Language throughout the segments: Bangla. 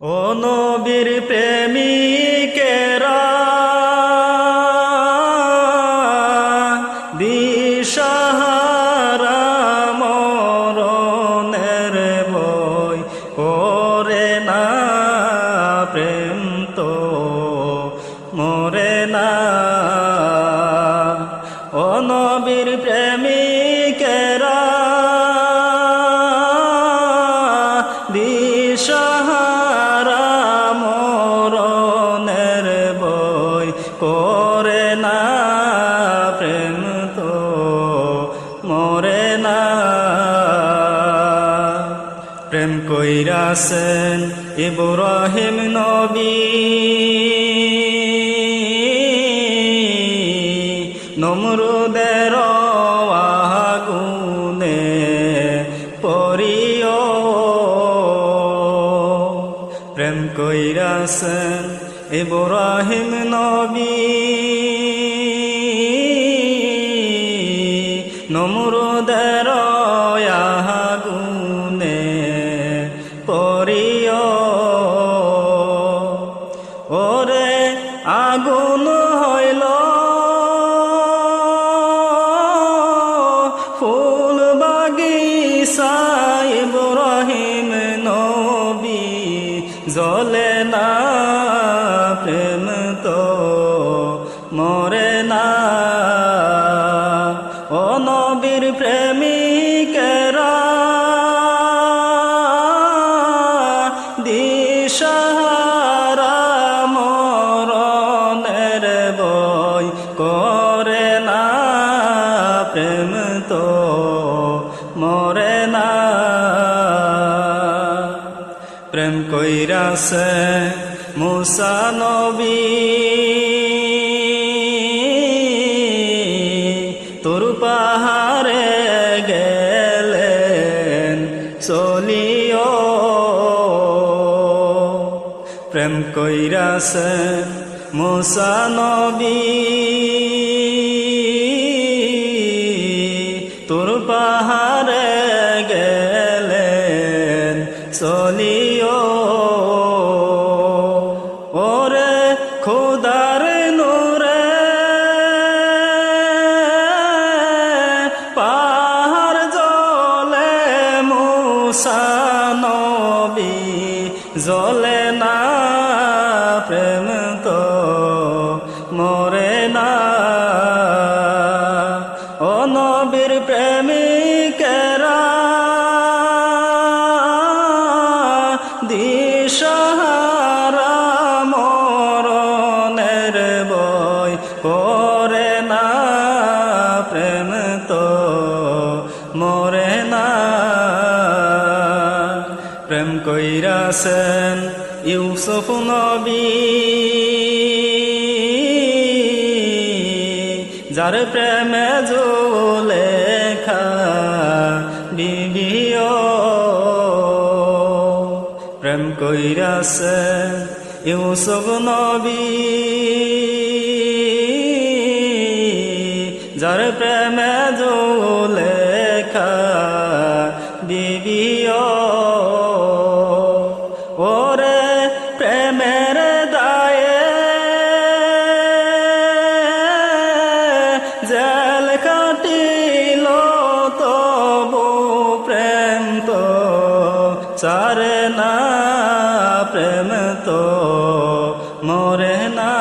ও নবীর প্রেমিকেরা দিশাহারা মরণের বই করে না প্রেম তো মরে না প্রেম কইরাছেন ইব্রাহিম নবী। নমরুদের আগুনে পরিও প্রেম কইরাছেন ইব্রাহিম নবী। নমরুদের কইরাছে মুসা নবী। তোর পাহাড়ে গেলেন চলিও। প্রেম কইরাছে মুসা জলে না প্রেম কইরাছেন ইউসুফ নবী। যার প্রেমে জোলেখা বিবিও প্রেম কইরাছেন ইউসুফ নবী। যার প্রেমে জোলেখা বিবিও তো মরে না।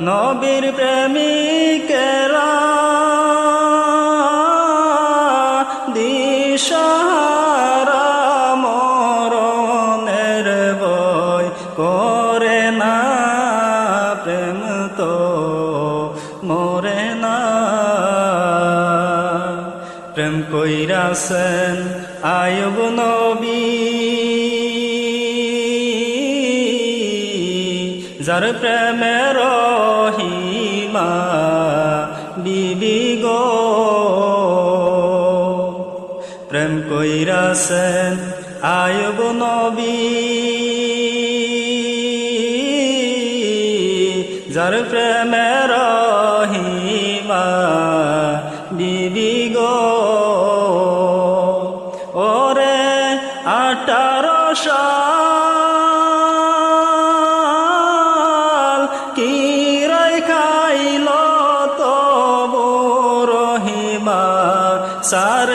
নবীর প্রেমিকেরা দিশাহারা মরণের বই করে না। প্রেম তো মরে না। প্রেম কইরাছেন আয়ুব নবী। যার প্রেম রহিমা বিবি গো। প্রেম কইরাছেন আয়ব নবী। যার প্রেমের রহিমা সারে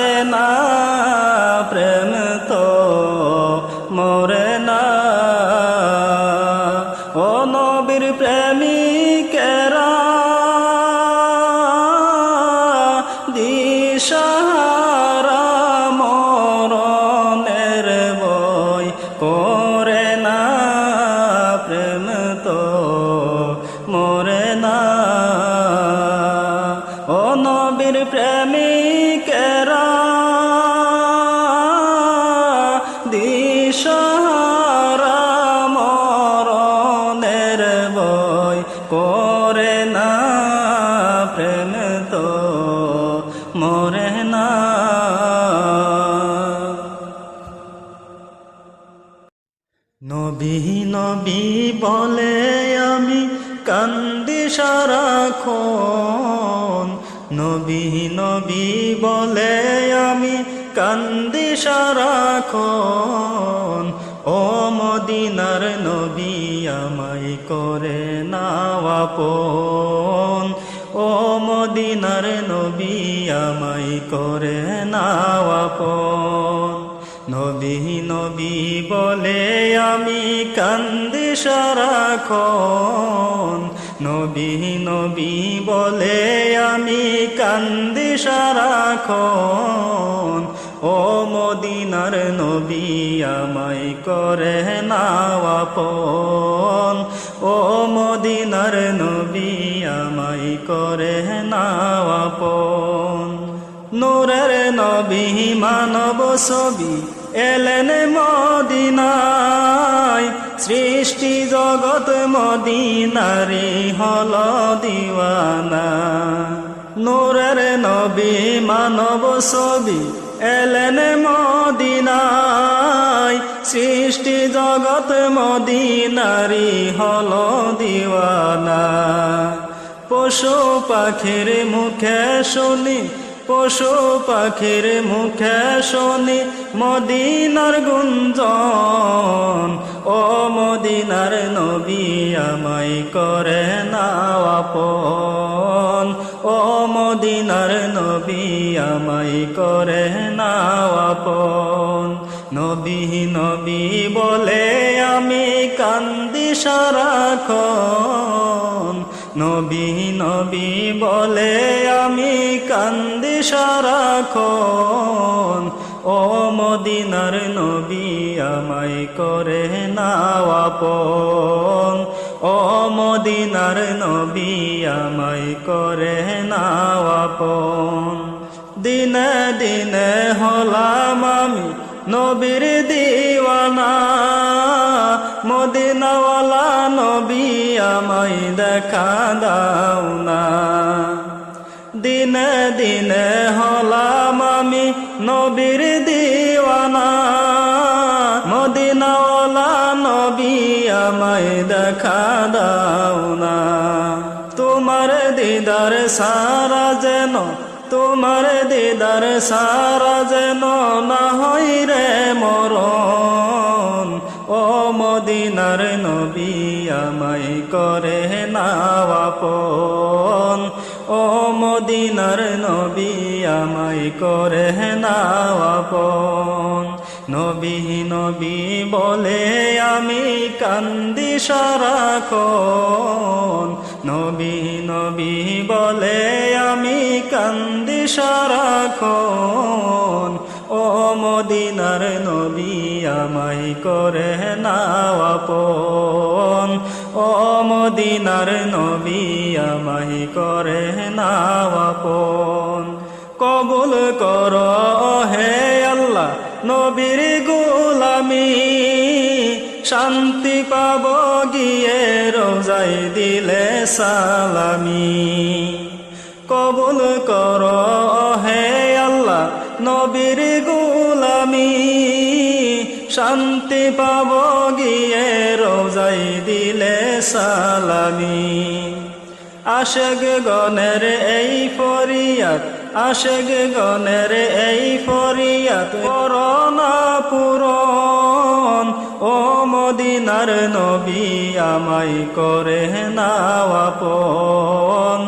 নবী বলে আমি কান্দি সারাক্ষণ। নবী নবী বলে আমি কান্দি সারাক্ষণ। ও মদিনার নবী, আমায় করে নাওয়াপন ও মদিনার নবী, আমায় করে নাওয়াপন নবী বলে, আমি কান্দি সারাক্ষণ। নবী নবী বলে, আমি কান্দি সারাক্ষণ। ও মদিনার নবী, আমায় করে নাওয়াপন ও মদিনার নবী, আমায় করে নাওয়াপন নূরের নবী মানব ছবি এলেন মদিনায়, সৃষ্টি জগৎ মদিনারি হল দিওয়ানা। নূরের নবী মানব ছবি এলেন মদিনায়, সৃষ্টি জগৎ মদিনারি হল দিওয়ানা। পশু পাখির মুখে শুনি, পশু পাখির মুখে শুনি মদিনার গুঞ্জন, ও মদিনার নবী আমায় করে নাওয়াপন ও মদিনার নবী আমায় করে নাওয়াপন নবী নবী বলে আমি কান্দি সারাক্ষণ। নবী নবী বলে আমি কান্দি সারাক্ষণ। ও মদিনার নবী আমায় করে নাওয়াপন ও মদিনার নবী আমায় করে নাওয়াপন দিনে দিনে হলাম আমি নবীর দিওয়ানা। মদিনাওয়ালা নবী আমায় দেখা দাও না। দিনে দিনে হলাম আমি নবীর দিওয়ানা। মদিনাওয়ালা নবী আমায় দেখা দাও না তোমার দিদার সারা যেন, তোমার দিদার সারা যেন না হই মদিনার নবী আমায় করে নাওয়াপন নবী নবী বলে আমি কান্দি সারাক্ষণ। নবী নবী বলে আমি কান্দি সারাক্ষণ। ও মদিনার নবী আমায় করে নাওয়াপন ও মদিনার নবী আমায় করে নাওয়াপন কবুল কর হে আল্লাহ নবীর গোলামি। শান্তি পাব গিয়ে রোজাই দিলে সালামি। কবুল কর হে আল্লাহ নবীর গোলামি। শান্তি পাব গিয়ে রোজাই দিলে সালামি। আশেগ গণের এই ফরিয়াত আশেগ গণের এই ফরিয়াত করোনা পুরন মদিনার নবী আমায় করে নাওয়াপন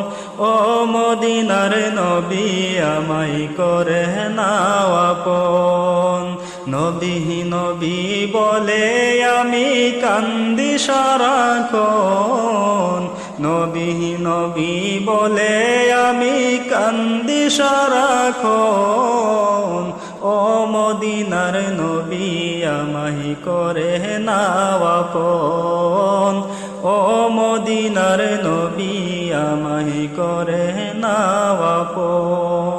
ও মদিনার নবী আমায় করে নাওয়াপন নবী নবী বলে, আমি কান্দি সারাক্ষণ। নবী নবী বলে, আমি কান্দি সারাক্ষণ। ও মদিনার নবী, আমাহি করে নাওয়াপন ও মদিনার নবী, আমাহি করে নাওয়াপন